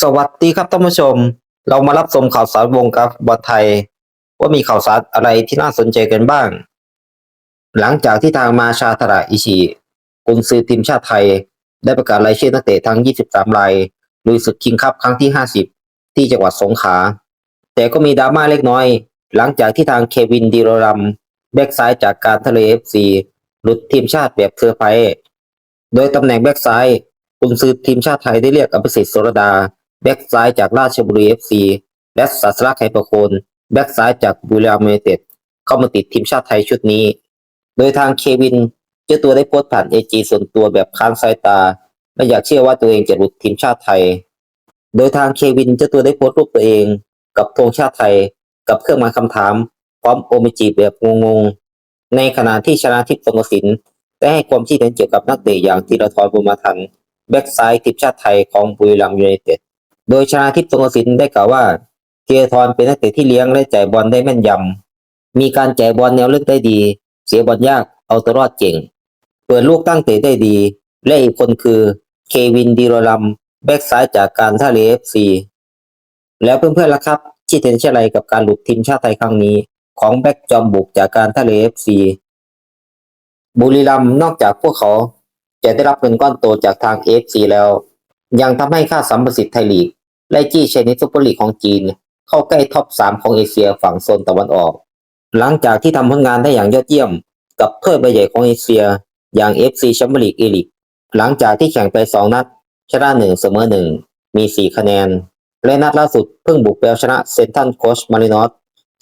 สวัสดีครับท่านผู้ชม เรามารับชมข่าวสารวงการฟุตบอลไทย ว่ามีข่าวสารอะไรที่น่าสนใจกันบ้าง หลังจากที่ทางมาชาตระอิชิกุนซือทีมชาติไทย ได้ประกาศรายชื่อนักเตะทั้ง 23 รายลุยศึกคิงคัพครั้งที่ 50 ที่จังหวัดสงขลาแต่ก็มีดราม่าเล็กน้อย หลังจากที่ทางเควินดีโรรัม แบ็กซ้ายจากการทะเลเอฟซีหลุดทีมชาติแบบเซอร์ไพรส์โดยตำแหน่งแบ็กซ้ายกุนซือทีมชาติไทยได้เรียกอภิสิทธิ์โสรดา แบ็กซ้ายจากราชบุรีเอฟซีและสัสลักไฮประโคนแบ็กซ้ายจากบุรีรัมย์ยูไนเต็ดเข้ามาติดทีมชาติไทยชุดนี้ โดยทางเควินเจ้าตัวได้โพสต์ผ่านเอจีส่วนตัวแบบค้านสายตาไม่อยากเชื่อว่าตัวเองจะหลุดทีมชาติไทย โดยทางเควินเจ้าตัวได้โพสต์รูปตัวเอง กับธงชาติไทย กับเครื่องหมายคำถาม พร้อมโอมิจิแบบงงๆ ในขณะที่ชนะทิพย์สงกสินได้ให้ความคิดเห็นเกี่ยวกับนักเตะอย่างธีรทรบุญมาทัน แบ็กซ้ายทีมชาติไทยของบุรีรัมย์ยูไนเต็ด โดยชนาทิพย์สงกสินได้กล่าวว่าเทียทรเป็นนักเตะที่เลี้ยงและจ่ายบอลได้แม่นยำ มีการจ่ายบอลแนวลึกได้ดี เสียบอลยาก เอาตัวรอดเก่ง เปิดลูกตั้งเตะได้ดี และอีกคนคือเควินดีโรลัม แบ็กซ้ายจากการท่าเรือเอฟซีแล้วเพื่อนๆล่ะครับคิดเห็นเช่นไรกับการหลุดทีมชาติไทยครั้งนี้ ของแบ็กจอมบุกจากการท่าเรือเอฟซีบุรีรัมนอกจากพวกเขาจะได้รับเงินก้อนโตจากทางเอฟซีแล้ว ยังทำให้ค่าสัมประสิทธิ์ไทยลีก ไลจี้เชนิสซุปเปอร์ลีกของจีน เข้าใกล้ท็อป 3 ของเอเชียฝั่งโซนตะวันออก หลังจากที่ทำผลงานได้อย่างยอดเยี่ยม กับถ้วยใบใหญ่ของเอเชีย อย่าง FC แชมเปี้ยนลีกเอลิกหลังจากที่แข่งไป 2 นัด ชนะ1เสมอ1มี 4 คะแนน และนัดล่าสุดเพิ่งบุกไปเอาชนะเซนทันโคชมารินอส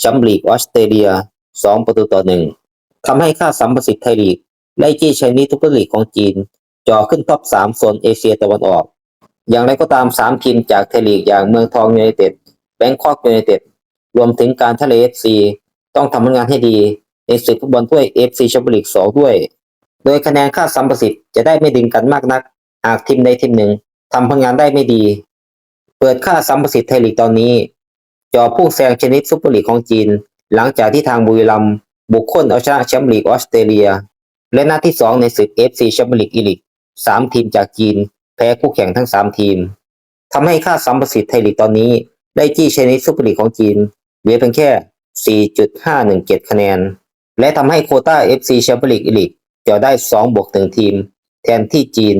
แชมเปี้ยนลีกออสเตรเลีย 2 ประตูต่อ 1ทำให้ค่าสัมประสิทธิ์ไทยลีกไลจี้เชนิสซุปเปอร์ลีกของจีนจ่อขึ้นท็อป 3 โซนเอเชียตะวันออก อย่างไรก็ตาม 3 ทีมจากไทลีกอย่างเมืองทองยูไนเต็ดแบงคอกยูไนเต็ดรวมถึงการทะเลเอฟซีต้องทำผลงานให้ดี ในศึกฟุตบอลถ้วยเอฟซีแชมเปี้ยนลีกสองด้วย โดยคะแนนค่าสัมประสิทธิ์จะได้ไม่ดึงกันมากนัก หากทีมใดทีมหนึ่งทำผลงานได้ไม่ดี เปิดค่าสัมประสิทธิ์ไทยลีกตอนนี้จอพุ่งแซงชนิดซุปเปอร์ลีกของจีน หลังจากที่ทางบุรีรัมย์บุกค้นเอาชนะแชมเปี้ยนลีกออสเตรเลีย และนัดที่สองในศึกเอฟซีแชมเปี้ยนลีกอีลิกสามทีมจากจีน แพ้คู่แข่งทั้งสามทีมทำให้ค่าสัมประสิทธิ์ไทยลีกตอนนี้ ได้จี้ชนิดซุปเปอร์ลีกของจีน เหลือเพียงแค่ 4.517 คะแนน และทำให้โคต้า FC แชมเปี้ยนลีกอีลิกจะได้ 2 บวก1ทีม แทนที่จีน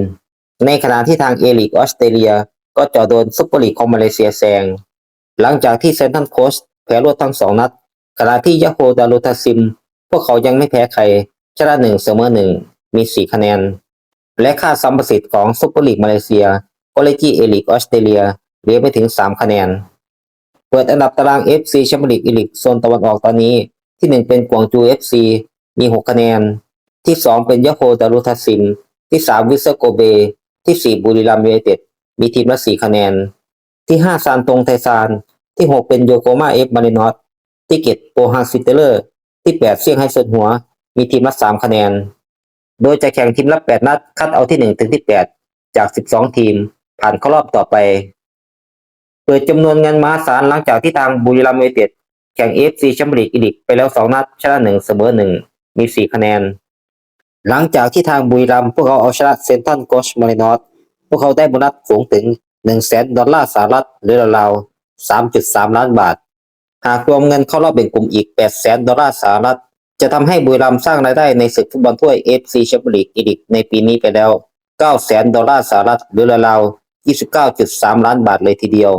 ในขณะที่ทางเอลิกออสเตรเลีย ก็จะโดนซุปเปอร์ลีกของมาเลเซียแซง หลังจากที่เซนทรัลโคส์แพ้รวดทั้ง2นัด ขณะที่ยาโฮดารุทาซิม พวกเขายังไม่แพ้ใครชนะ1เสมอ1มี4คะแนน และค่าสัมประสิทธิ์ของซุปเปอร์ลีกมาเลเซียก็เลจีเอลิกออสเตรเลียเหลือไม่ถึง 3 คะแนน เปิดอันดับตาราง FC แชมเปี้ยนลีกอีลิกโซนตะวันออกตอนนี้ ที่ 1 เป็นกวางจู FC มี 6 คะแนน ที่ 2 เป็นยะโฮดารุทัสซิมที่ 3 วิเซโกเบ ที่ 4 บุรีรัมย์ยูไนเต็ดมีทีมละ 4 คะแนน ที่ 5 ซานตงไทซาน ที่ 6 เป็นโยโกมาเอฟมารินอสที่7โปฮังซิเตเลอร์ ที่ 8 เซี่ยงไฮ้เซินหัว มีทีมละ 3 คะแนน โดยจะแข่งทีมละ 8 นัด คัดเอาที่ 1 ถึงที่ 8 จาก 12 ทีม ผ่านเข้ารอบต่อไป เปิดจำนวนเงินมหาศาลหลังจากที่ทางบุรีรัมย์ยูไนเต็ดแข่ง AFC แชมเปี้ยนลีกอีลิกไปแล้ว 2 นัด ชนะ 1 เสมอ 1 มี 4 คะแนน หลังจากที่ทางบุรีรัมย์พวกเขาเอาชนะเซนทันโกชมารินอสพวกเขาได้โบนัสสูงถึง1แสนดอลลาร์สหรัฐหรือราวๆ3.3 ล้านบาท หากรวมเงินเข้ารอบแบ่งกลุ่มอีก8แสนดอลลาร์สหรัฐ จะทำให้บุรีรัมย์สร้างรายได้ในศึกฟุตบอลถ้วย FC แชมเปี้ยนลีกอีลิกในปีนี้ไปแล้ว 9 แสนดอลลาร์สหรัฐหรือราวๆ29.3 ล้านบาทเลยทีเดียว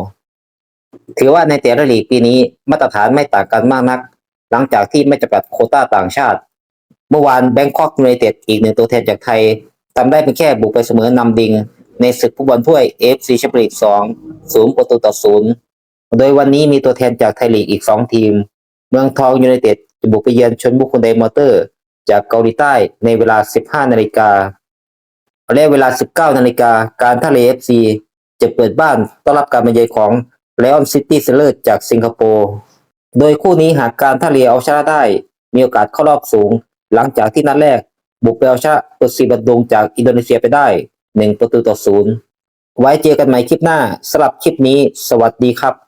ถือว่าในแต่ละลีกปีนี้มาตรฐานไม่ต่างกันมากนัก หลังจากที่ไม่จำกัดโคต้าต่างชาติ เมื่อวานแบงคอกยูไนเต็ดอีกหนึ่งตัวแทนจากไทยทำได้เพียงแค่บุกไปเสมอนำดิง ในศึกฟุตบอลถ้วย FC แชมเปี้ยนลีก2ศูนย์ประตูต่อศูนย์โดยวันนี้มีตัวแทนจากไทยลีกอีก 2 ทีม เมืองทองยูไนเต็ด จะบุกไปเยือนชนบุกคนไดมอเตอร์ จากเกาหลีใต้ในเวลา 15 นาฬิกาและเวลา 19 นาฬิกาการท่าเรือ FC จะเปิดบ้านต้อนรับการมาเยือนของไลออนซิตี้เซเลอร์จากสิงคโปร์โดยคู่นี้หากการท่าเรือเอาชนะได้ มีโอกาสเข้ารอบสูง หลังจากที่นัดแรก บุกไปเอาชนะเปอร์ซีบัดดงจากอินโดนีเซียไปได้ 1 ประตูต่อศูนย์ไว้เจอกันใหม่คลิปหน้าสำหรับคลิปนี้ สวัสดีครับ